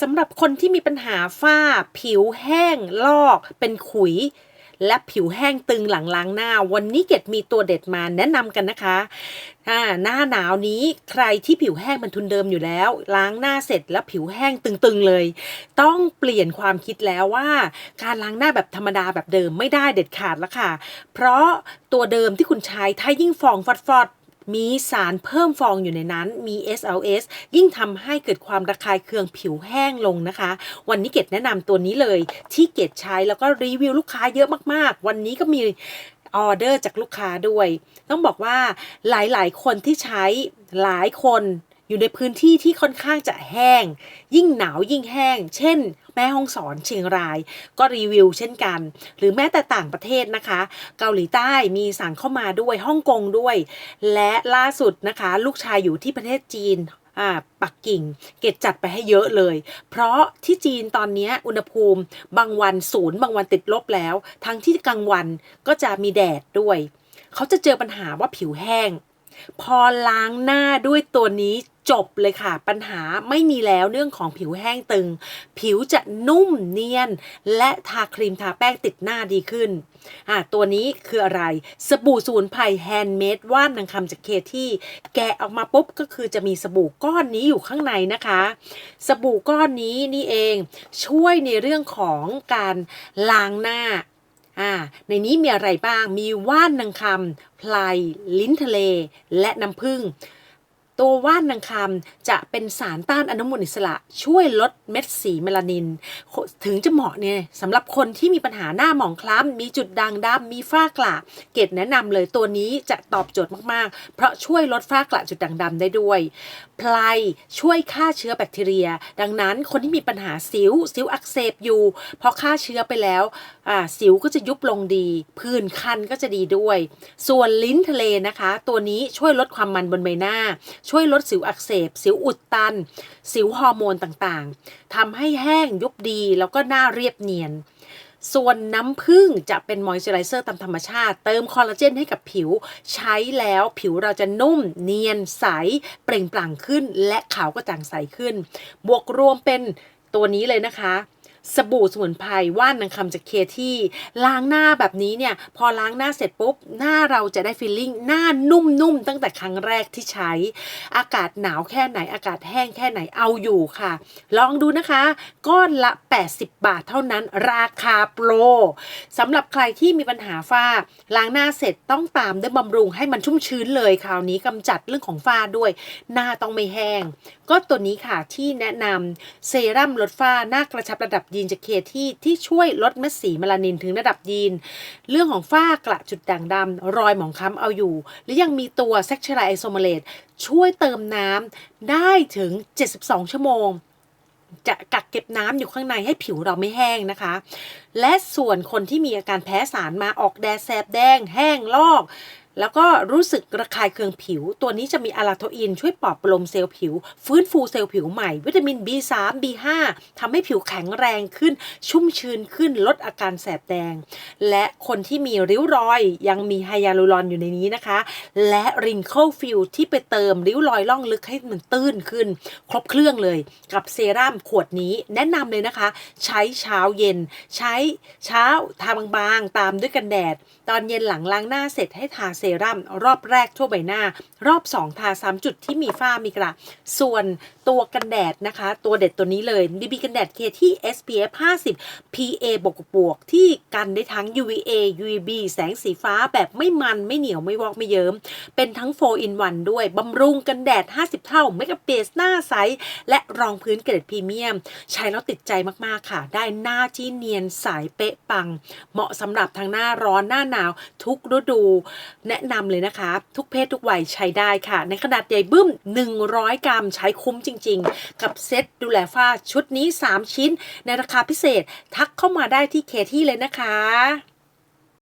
สำหรับคนที่มีปัญหาฝ้า ผิวแห้ง ลอก เป็นขุย และผิวแห้งตึงหลังล้างหน้า วันนี้เกดมีตัวเด็ดมาแนะนำกันนะคะอ่าหน้าหนาวนี้ใครที่ผิวแห้งมันทุนเดิมอยู่แล้ว ล้างหน้าเสร็จแล้วผิวแห้งตึงๆเลย ต้องเปลี่ยนความคิดแล้วว่า การล้างหน้าแบบธรรมดาแบบเดิมไม่ได้เด็ดขาดแล้วค่ะ เพราะตัวเดิมที่คุณใช้ถ้ายิ่งฟองฟอดๆ มีสารเพิ่มฟองอยู่ในนั้นมี SLS ยิ่งทำให้เกิดความระคายเคืองผิวแห้งลงนะคะ วันนี้เกดแนะนำตัวนี้เลย ที่เกดใช้แล้วก็รีวิวลูกค้าเยอะมากๆ วันนี้ก็มีออเดอร์จากลูกค้าด้วย ต้องบอกว่าหลายๆ คนที่ใช้หลายคน อยู่ในพื้นที่ที่ค่อนข้างจะแห้ง ยิ่งหนาวยิ่งแห้ง เช่น แม่ฮ่องสอนเชียงราย ก็รีวิวเช่นกัน หรือแม้แต่ต่างประเทศนะคะ เกาหลีใต้มีสั่งเข้ามาด้วยฮ่องกงด้วย และล่าสุดนะคะ ลูกชายอยู่ที่ประเทศจีนอ่าปักกิ่ง เกดจัดไปให้เยอะเลย เพราะที่จีนตอนนี้อุณหภูมิบางวันศูนย์บางวันติดลบแล้ว ทั้งที่กลางวันก็จะมีแดดด้วย เขาจะเจอปัญหาว่าผิวแห้ง พอล้างหน้าด้วยตัวนี้จบเลยค่ะ ปัญหาไม่มีแล้วเรื่องของผิวแห้งตึง ผิวจะนุ่มเนียน และทาครีมทาแป้งติดหน้าดีขึ้นอะตัวนี้คืออะไร สบู่สมุนไพรแฮนด์เมดว่านนางคำจากเคที่ แกะออกมาปุ๊บก็คือจะมีสบู่ก้อนนี้อยู่ข้างในนะคะ สบู่ก้อนนี้นี่เองช่วยในเรื่องของการล้างหน้า อ่าในนี้มีอะไรบ้าง มีว่านนางคำพลายลิ้นทะเล และน้ำผึ้ง ตัวว่านนางคำจะเป็นสารต้านอนุมูลอิสระ ช่วยลดเม็ดสีเมลานิน ถึงจะเหมาะเนี่ยสำหรับคนที่มีปัญหาหน้าหมองคล้ำมีจุดด่างดำมีฝ้ากระเกดแนะนำเลยตัวนี้จะตอบโจทย์มากๆ เพราะช่วยลดฝ้ากระจุดด่างดำได้ด้วยพลายช่วยฆ่าเชื้อแบคทีเรีย ดังนั้นคนที่มีปัญหาสิวสิวอักเสบอยู่พอฆ่าเชื้อไปแล้วสิวก็จะยุบลงดีผื่นคันก็จะดีด้วย ส่วนลิ้นทะเลนะคะ ตัวนี้ช่วยลดความมันบนใบหน้าช่วยลดสิวอักเสบ สิวอุดตัน สิวฮอร์โมนต่างๆทำให้แห้งยุบดี แล้วก็หน้าเรียบเนียนส่วนน้ำผึ้งจะเป็นมอยส์เจอไรเซอร์ตามธรรมชาติ เติมคอลลาเจนให้กับผิว ใช้แล้วผิวเราจะนุ่ม เนียนใส เปล่งปลั่งขึ้น และขาวกระจ่างใสขึ้น บวกรวมเป็นตัวนี้เลยนะคะ สบู่สมุนไพรว่านนางคำจากเคที่ล้างหน้าแบบนี้เนี่ย พอล้างหน้าเสร็จปุ๊บ หน้าเราจะได้ฟีลลิ่งหน้านุ่มๆตั้งแต่ครั้งแรกที่ใช้ อากาศหนาวแค่ไหนอากาศแห้งแค่ไหนเอาอยู่ค่ะ ลองดูนะคะ ก้อนละ 80 บาทเท่านั้น ราคาโปรสำหรับใครที่มีปัญหาฝ้า ล้างหน้าเสร็จต้องตามด้วยบำรุงให้มันชุ่มชื้นเลยคราวนี้กำจัดเรื่องของฝ้าด้วย หน้าต้องไม่แห้ง ก็ตัวนี้ค่ะที่แนะนำเซรั่มลดฝ้าหน้ากระชับระดับยีนจากเคที่ที่ช่วยลดเม็ดสีเมลานินถึงระดับยีน เรื่องของฝ้ากระจุดด่างดำรอยหมองคล้ำเอาอยู่ และยังมีตัวเซ็กช u ไรไอโซเมเลตช่วยเติมน้ำได้ถึง 72 ชั่วโมงจะกักเก็บน้ำอยู่ข้างในให้ผิวเราไม่แห้งนะคะ และส่วนคนที่มีอาการแพ้สารมาออกแดดแสบแดง แห้งลอก แล้วก็รู้สึกระคายเคืองผิว ตัวนี้จะมีอะลาโทอิน ช่วยปลอบประโลมเซลล์ผิว ฟื้นฟูเซลล์ผิวใหม่ วิตามิน B3 B5 ทำให้ผิวแข็งแรงขึ้น ชุ่มชื้นขึ้นลดอาการแสบแดง และคนที่มีริ้วรอยยังมีไฮยาลูรอนอยู่ในนี้นะคะ และ Wrinkle Fill ที่ไปเติมริ้วรอยล่องลึกให้มันตื้นขึ้น ครบเครื่องเลย กับเซรั่มขวดนี้แนะนำเลยนะคะ ใช้เช้าเย็น ใช้เช้าทาบางๆ ตามด้วยกันแดด ตอนเย็นหลังล้างหน้าเสร็จให้ทาเซรั่มรอบแรกทั่วใบหน้า รอบ 2 ทา3จุดที่มีฝ้ามีกระส่วนตัวกันแดดนะคะ ตัวเด็ดตัวนี้เลย BB กันแดดเคที่ SPF 50 PA บวกบวกที่กันได้ทั้ง UVA UVB แสงสีฟ้าแบบไม่มันไม่เหนียวไม่วอกไม่เยิ้มเป็นทั้ง 4 in 1 ด้วยบำรุงกันแดด 50 เท่าเมกะเบสหน้าใส และรองพื้นเกรดพรีเมียม ใช้แล้วติดใจมาก ๆ ค่ะ ได้หน้าที่เนียนใสเป๊ะปัง เหมาะสำหรับทั้งหน้าร้อนหน้าหนาวทุกฤดูแนะนำเลยนะคะ ทุกเพศทุกวัยใช้ได้ค่ะ ในขนาดใหญ่บึ้ม 100 กรัมใช้คุ้มจริง ๆ กับเซ็ตดูแลฝ้าชุดนี้ 3 ชิ้น ในราคาพิเศษทักเข้ามาได้ที่เคที่เลยนะคะ